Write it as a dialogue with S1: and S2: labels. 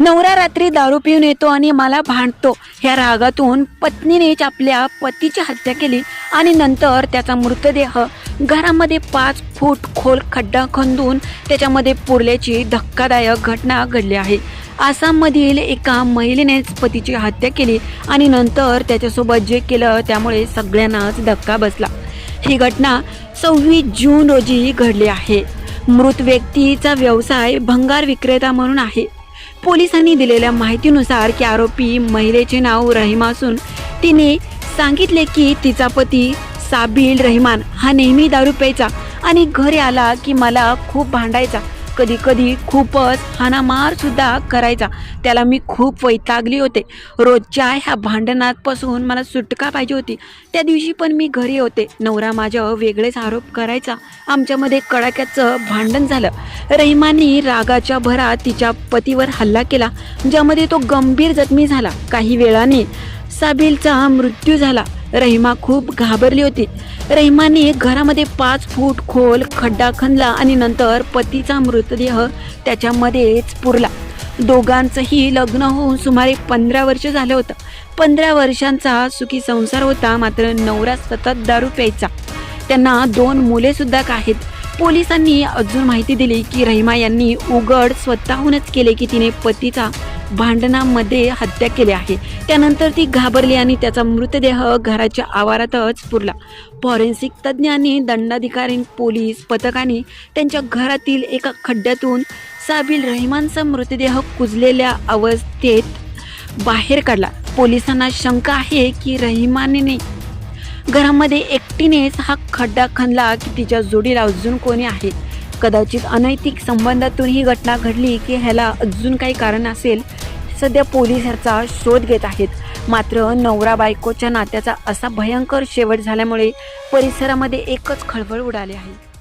S1: नवरा रात्री दारू पिऊन येतो आणि मला भांडतो. ह्या रागातून पत्नीनेच आपल्या पतीची हत्या केली आणि नंतर त्याचा मृतदेह घरामध्ये पाच फूट खोल खड्डा खंदून त्याच्यामध्ये पुरल्याची धक्कादायक घटना घडली आहे. आसाममधील एका महिलेनेच पतीची हत्या केली आणि नंतर त्याच्यासोबत जे केलं त्यामुळे सगळ्यांनाच धक्का बसला. ही घटना सव्वीस जून रोजी घडली आहे. मृत व्यक्तीचा व्यवसाय भंगार विक्रेता म्हणून आहे. पोलिसांनी दिलेल्या माहितीनुसार की आरोपी महिलेचे नाव रहिमा असून तिने सांगितले की तिचा पती साबिल रहिमान हा नेहमी दारू प्यायचा आणि घरी आला की मला खूप भांडायचा. कधी कधी खूपच हाणामार सुद्धा करायचा. त्याला मी खूप वैतागली होते. रोजच्या ह्या भांडणापासून मला सुटका पाहिजे होती. त्या दिवशी पण मी घरी होते. नवरा माझ्या वेगळेच आरोप करायचा. आमच्यामध्ये कडाक्याचं भांडण झालं. रहिमानी रागाच्या भरात तिच्या पतीवर हल्ला केला ज्यामध्ये तो गंभीर जखमी झाला. काही वेळाने साबिलचा मृत्यू झाला. रहिमा खूप घाबरली होती. रहिमाने घरामध्ये पाच फूट खोल खड्डा खणला आणि नंतर पतीचा मृतदेह त्याच्यामध्येच पुरला. दोघांचंही लग्न होऊन सुमारे पंधरा वर्ष झालं होतं. पंधरा वर्षांचा सुखी संसार होता मात्र नवरा सतत दारू प्यायचा. त्यांना दोन मुले सुद्धा आहेत. पोलिसांनी अजून माहिती दिली की रहिमा यांनी उघड स्वतःहूनच केले की तिने पतीचा भांडणामध्ये हत्या केली आहे. त्यानंतर ती घाबरली आणि त्याचा मृतदेह घराच्या आवारातच पुरला. फॉरेन्सिक तज्ज्ञांनी दंडाधिकारी पोलीस पथकाने त्यांच्या घरातील एका खड्ड्यातून साबिल रहिमानचा मृतदेह कुजलेल्या अवस्थेत बाहेर काढला. पोलिसांना शंका आहे की रहिमाने घरामध्ये एकटीनेच हा खड्डा खणला की तिच्या जोडीला अजून कोणी आहे? कदाचित अनैतिक संबंधातून ही घटना घडली की ह्याला अजून काही कारण असेल? सध्या पोलीस ह्याचा शोध घेत आहेत. मात्र नवरा बायकोच्या नात्याचा असा भयंकर शेवट झाल्यामुळे परिसरामध्ये एकच खळबळ उडाली आहे.